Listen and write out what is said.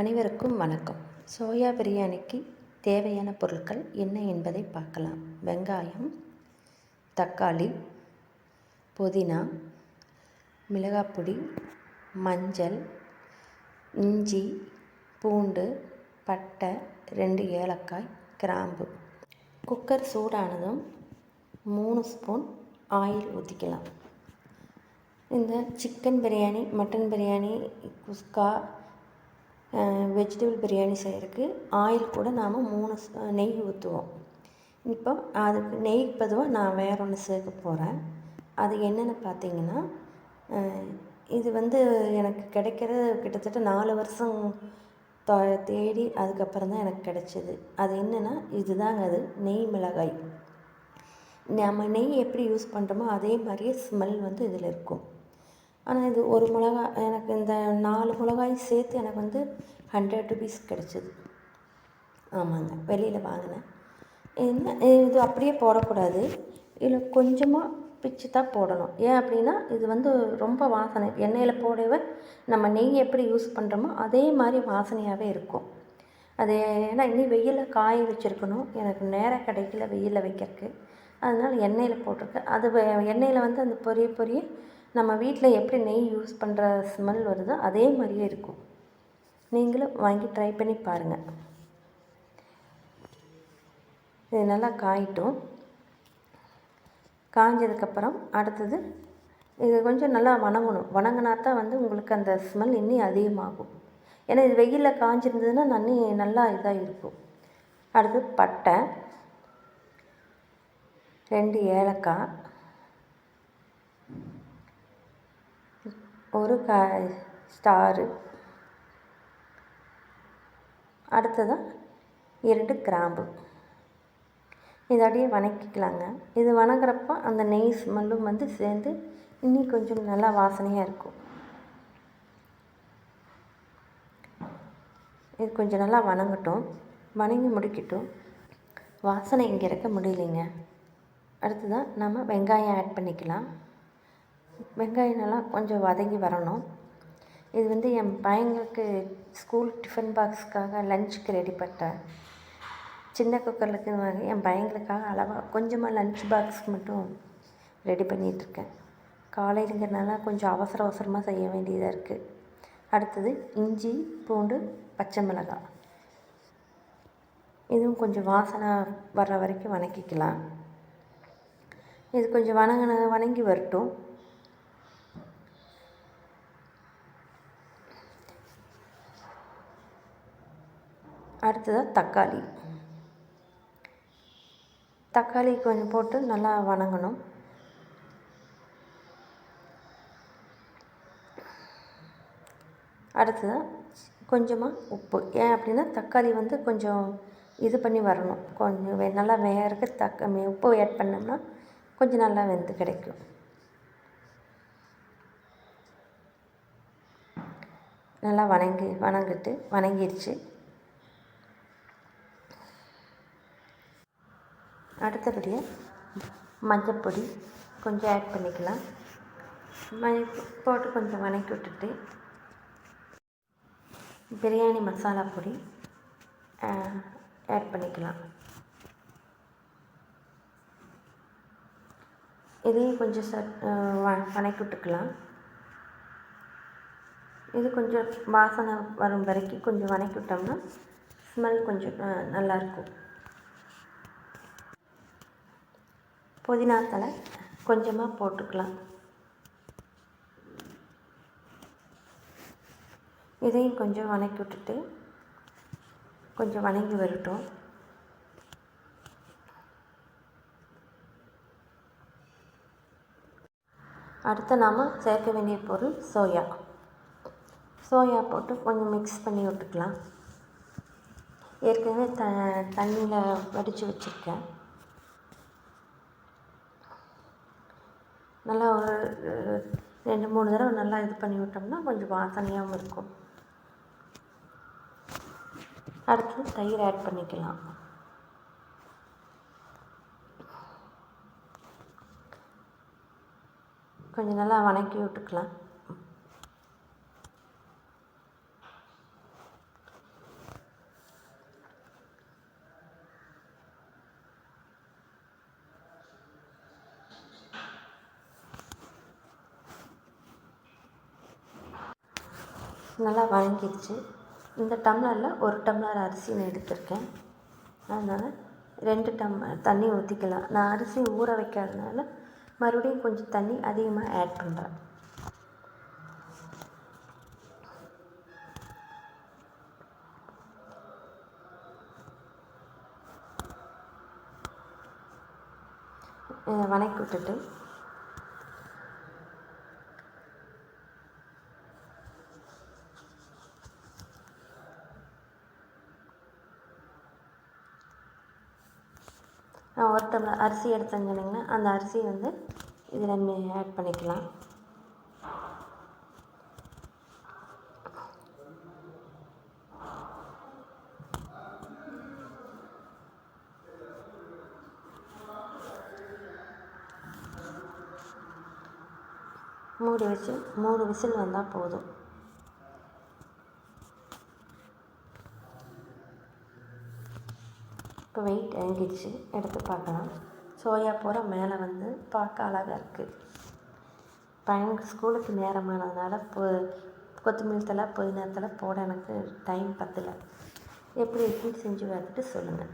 அனைவருக்கும் வணக்கம். சோயா பிரியாணிக்கு தேவையான பொருட்கள் என்ன என்பதை பார்க்கலாம். வெங்காயம் தக்காளி புதினா மிளகாப்பொடி மஞ்சள் இஞ்சி பூண்டு பட்டை ரெண்டு ஏலக்காய் கிராம்பு. குக்கர் சூடானதும் மூணு ஸ்பூன் ஆயில் ஊற்றிக்கலாம் இந்த chicken biryani mutton biryani kuska vegetable biryani செய்கிறதுக்கு ஆயில் கூட நாம் மூணு நெய் ஊற்றுவோம் இப்போ அதுக்கு நெய்க்கு பதுவாக நான் வேற ஒன்று சேர்க்க போகிறேன் அது என்னென்னு பார்த்தீங்கன்னா இது வந்து எனக்கு கிடைக்கிற கிட்டத்தட்ட நாலு வருஷம் தேடி அதுக்கப்புறம் தான் எனக்கு கிடச்சிது. அது என்னென்னா இதுதாங்க அது நெய் மிளகாய். நம்ம நெய் எப்படி யூஸ் பண்ணுறோமோ அதே மாதிரியே ஸ்மெல் வந்து இதில் இருக்கும். ஆனால் இது ஒரு மிளகா எனக்கு இந்த நாலு மிளகாய் சேர்த்து எனக்கு வந்து ஹண்ட்ரட் ருபீஸ் கிடச்சிது. ஆமாங்க வெளியில் வாங்கினேன். என்ன இது அப்படியே போடக்கூடாது. இதில் கொஞ்சமாக பிச்சு தான் போடணும். ஏன் அப்படின்னா இது வந்து ரொம்ப வாசனை. எண்ணெயில் போடவே நம்ம நெய் எப்படி யூஸ் பண்ணுறோமோ அதே மாதிரி வாசனையாகவே இருக்கும். அது ஏன்னா இன்னும் வெயிலில் காய வச்சுருக்கணும். எனக்கு நேரம் கிடைக்கல வெயிலில் வைக்கிறதுக்கு. அதனால் எண்ணெயில் போட்டிருக்கேன். அது எண்ணெயில் வந்து அந்த பொரிய பொரிய நம்ம வீட்டில் எப்படி நெய் யூஸ் பண்ணுற ஸ்மெல் வருதோ அதே மாதிரியே இருக்கும். நீங்களும் வாங்கி ட்ரை பண்ணி பாருங்கள் இது நல்லா காயிட்டும். காஞ்சதுக்கப்புறம் அடுத்தது இது கொஞ்சம் நல்லா வணங்கணும். வணங்கினா தான் வந்து உங்களுக்கு அந்த ஸ்மெல் இன்னும் அதிகமாகும். ஏன்னா இது வெயிலில் காஞ்சிருந்ததுன்னா நன்னி நல்லா இதாக இருக்கும். அடுத்து பட்டை. ரெண்டு ஏலக்காய். ஒரு க ஸ்டாரு. அடுத்ததாக இரண்டு கிராம்பு. இதை அப்படியே வணக்கிக்கலாங்க. இது வணங்குறப்போ அந்த நெய் ஸ்மெல்லும் வந்து சேர்ந்து இன்னும் கொஞ்சம் நல்லா வாசனையாக இருக்கும். இது கொஞ்சம் நல்லா வணங்கட்டும். வணங்கி முடிக்கட்டும். வாசனை இங்கே இருக்க முடியலைங்க. அடுத்ததாக நம்ம வெங்காயம் ஆட் பண்ணிக்கலாம். வெங்காயம் நல்லா கொஞ்சம் வதங்கி வரணும். இது வந்து என் பையங்களுக்கு ஸ்கூல் டிஃபன் பாக்ஸுக்காக லஞ்சுக்கு ரெடி பண்ணேன் சின்ன குக்கரில் என் பையங்களுக்காக அளவாக கொஞ்சமாக லஞ்ச் பாக்ஸ் மட்டும் ரெடி பண்ணிகிட்ருக்கேன் காலையிலங்கிறனால கொஞ்சம் அவசர அவசரமாக செய்ய வேண்டியதாக இருக்குது அடுத்தது இஞ்சி பூண்டு பச்சை மிளகாய் இதுவும் கொஞ்சம் வாசனை வர்ற வரைக்கும் வணக்கிக்கலாம். இது கொஞ்சம் வணங்கின வணங்கி வரட்டும். அடுத்ததாக தக்காளி. தக்காளி கொஞ்சம் போட்டு நல்லா வணங்கணும். அடுத்ததாக கொஞ்சமாக உப்பு. ஏன் அப்படின்னா தக்காளி வந்து கொஞ்சம் இது பண்ணி வரணும். கொஞ்சம் நல்லா வேகிறக்கு தக்க உப்பு ஆட் பண்ணோம்னா கொஞ்சம் நல்லா வெந்து கிடைக்கும். நல்லா வணங்கி வணங்கிட்டு வணங்கிடுச்சு அடுத்தபடியாக மஞ்சப்பொடி கொஞ்சம் ஆட் பண்ணிக்கலாம். மஞ்ச போட்டு கொஞ்சம் வணக்கி விட்டுட்டு பிரியாணி மசாலா பொடி ஆட் பண்ணிக்கலாம். இதையும் கொஞ்சம் ச வணக்கி விட்டுக்கலாம். இது கொஞ்சம் வாசனை வரும் வரைக்கும் கொஞ்சம் வணக்கி விட்டோம்னா ஸ்மெல் கொஞ்சம் நல்லாயிருக்கும் புதினா தலை கொஞ்சமாக போட்டுக்கலாம். இதையும் கொஞ்சம் வணக்கி விட்டுட்டு கொஞ்சம் வணங்கி வரட்டும். அடுத்து நாம் சேர்க்க வேண்டிய பொருள் சோயா. சோயா போட்டு கொஞ்சம் மிக்ஸ் பண்ணி விட்டுக்கலாம். ஏற்கனவே த தண்ணியில் வடித்து வச்சுருக்கேன். நல்லா ஒரு ரெண்டு மூணு தடவை நல்லா இது பண்ணி விட்டோம்னா கொஞ்சம் வாசனையாகவும் இருக்கும். அடுத்து தயிர் ஆட் பண்ணிக்கலாம். கொஞ்சம் நல்லா வணக்கி விட்டுக்கலாம். நல்லா வதங்கிடுச்சு. இந்த டம்ளரில் ஒரு டம்ளர் அரிசி நான் எடுத்திருக்கேன். அதனால் ரெண்டு டம்ளர் தண்ணி ஊற்றிக்கலாம் நான் அரிசி ஊற வைக்காதனால மறுபடியும் கொஞ்சம் தண்ணி அதிகமாக ஆட் பண்ணுறேன் வணக்கி விட்டுட்டு ஒரு டம்ளர் அரிசி எடுத்தேன்னு சொன்னீங்கன்னா அந்த அரிசி வந்து இதில் ஆட் பண்ணிக்கலாம். மூடி வச்சு மூணு விசில் வந்தால் போதும். வெயிட் இறங்கிடுச்சு. எடுத்து பார்க்கலாம். சோயா பூரா மேலே வந்து பார்க்க அழகாக இருக்குது பையனுக்கு ஸ்கூலுக்கு நேரமானதுனால இப்போ கொத்தமல்லி தழை புதினா தலை போட எனக்கு டைம் பத்தலை. எப்படி இருக்குன்னு செஞ்சு பார்த்துட்டு சொல்லுங்கள்